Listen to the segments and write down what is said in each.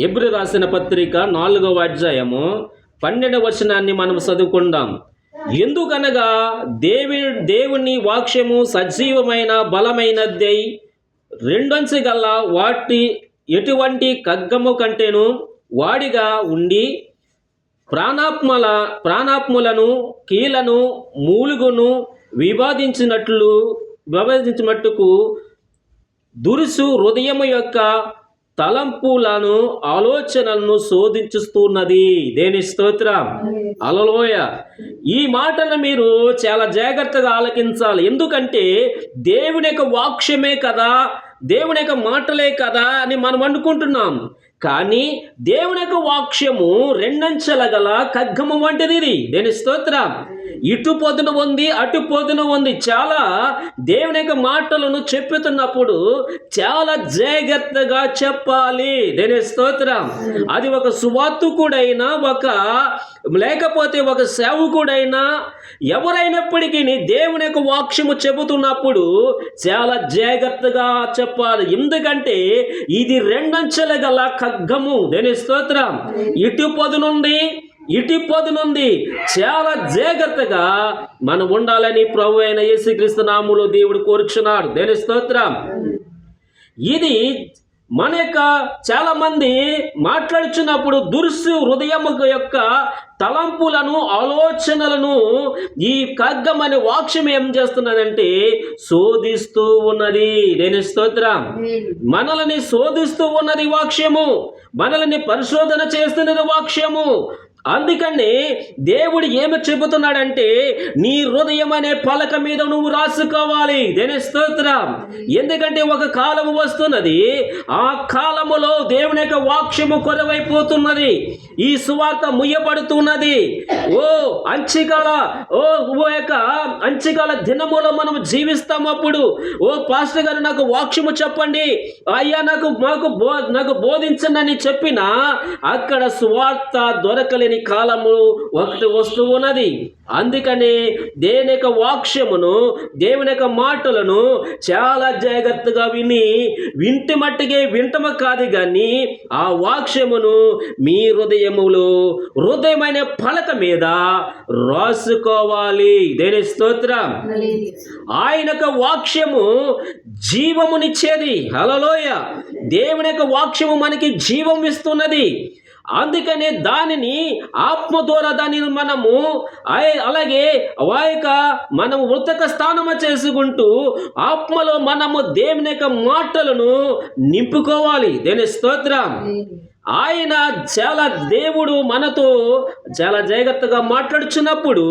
ఎబ్రి రాసిన పత్రిక నాలుగవ అధ్యాయము పన్నెండవ వచనాన్ని మనం చదువుకుందాం. ఎందుకనగా దేవి దేవుని వాక్యము సజీవమైన బలమైనదై రెండొంచి గల వాటి ఎటువంటి కగ్గము కంటేను వాడిగా ఉండి ప్రాణాత్మల ప్రాణాత్ములను కీలను మూలుగును వివాదించినట్లు వివాదించినట్టుకు దురుసు హృదయము యొక్క తలంపులను ఆలోచనలను శోధించుస్తున్నది. దేని స్తోత్రం? అలలోయ. ఈ మాటను మీరు చాలా జాగ్రత్తగా ఆలకించాలి. ఎందుకంటే దేవుని యొక్క వాక్ష్యమే కదా దేవుని యొక్క మాటలే కదా అని మనం అనుకుంటున్నాం. కానీ దేవుని యొక్క వాక్ష్యము రెండంచెల గల ఖడ్గము వంటిది ఇది దేని స్తోత్రం? ఇటు పొదున ఉంది అటు పొదున ఉంది. చాలా దేవుని యొక్క మాటలను చెప్పుతున్నప్పుడు చాలా జాగ్రత్తగా చెప్పాలి. దేని స్తోత్రం. అది ఒక సువార్తుకుడైనా ఒక లేకపోతే ఒక సేవకుడైనా ఎవరైనప్పటికీ దేవుని యొక్క వాక్యము చెబుతున్నప్పుడు చాలా జాగ్రత్తగా చెప్పాలి. ఎందుకంటే ఇది రెండంచెల గల ఖగ్గము దేని స్తోత్రం. ఇటు పొదునుంది ఇటు పొదునుంది చాలా జాగ్రత్తగా మనం ఉండాలని ప్రభు అయిన యేసుక్రీస్తు నాములు దేవుడు కోరుచున్నాడు. దేని స్తోత్రం. ఇది మన యొక్క చాలా మంది మాట్లాడుచున్నప్పుడు దుర్సు హృదయం యొక్క తలంపులను ఆలోచనలను ఈ ఖగ్గం అనే వాక్యం ఏం చేస్తున్నదంటే శోధిస్తూ ఉన్నది. నేను స్తోత్రం. మనల్ని శోధిస్తూ ఉన్నది వాక్యము. మనల్ని పరిశోధన చేస్తున్నది వాక్యము. అందుకని దేవుడు ఏమి చెబుతున్నాడంటే నీ హృదయం అనే పలక మీద నువ్వు రాసుకోవాలి. దేని స్తోత్రం? ఎందుకంటే ఒక కాలం వస్తున్నది. ఆ కాలములో దేవుని యొక్క వాక్యము కొరవైపోతున్నది. ఈ సువార్త ముయ్యబడుతున్నది. ఓ అంచికల ఓ ఓ యొక్క అంచికల దినములో మనం జీవిస్తాం అప్పుడు. ఓ పాస్టర్ గారు నాకు వాక్యము చెప్పండి. అయ్యా నాకు మాకు బో నాకు బోధించండి చెప్పిన అక్కడ సువార్త దొరకలేని కాలము ఒకటి వస్తూ ఉన్నది అందుకనే దేని యొక్క వాక్యమును దేవుని యొక్క మాటలను చాలా జాగ్రత్తగా విని వింటి మట్టిగే వింటమ కాదు కానీ ఆ వాక్యమును మీ హృదయములో హృదయమైన పలక మీద రాసుకోవాలి. దేని స్తోత్రం. ఆయన యొక్క వాక్యము జీవమునిచ్చేది. హలలోయ దేవుని యొక్క వాక్యము మనకి జీవం ఇస్తున్నది. అందుకనే దానిని ఆత్మ ద్వారా దానిని మనము అలాగే ఆ యొక్క మనము వృత్తక స్థానము చేసుకుంటూ ఆత్మలో మనము దేవుని యొక్క మాటలను నింపుకోవాలి. దేని స్తోత్రం. ఆయన చాలా దేవుడు మనతో చాలా జాగ్రత్తగా మాట్లాడుచున్నప్పుడు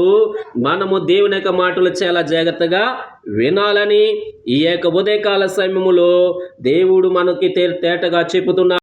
మనము దేవుని యొక్క మాటలు చాలా జాగ్రత్తగా వినాలని ఈ యొక్క ఉదయకాల సమయములో దేవుడు మనకి తే- తేటగా చెబుతున్నారు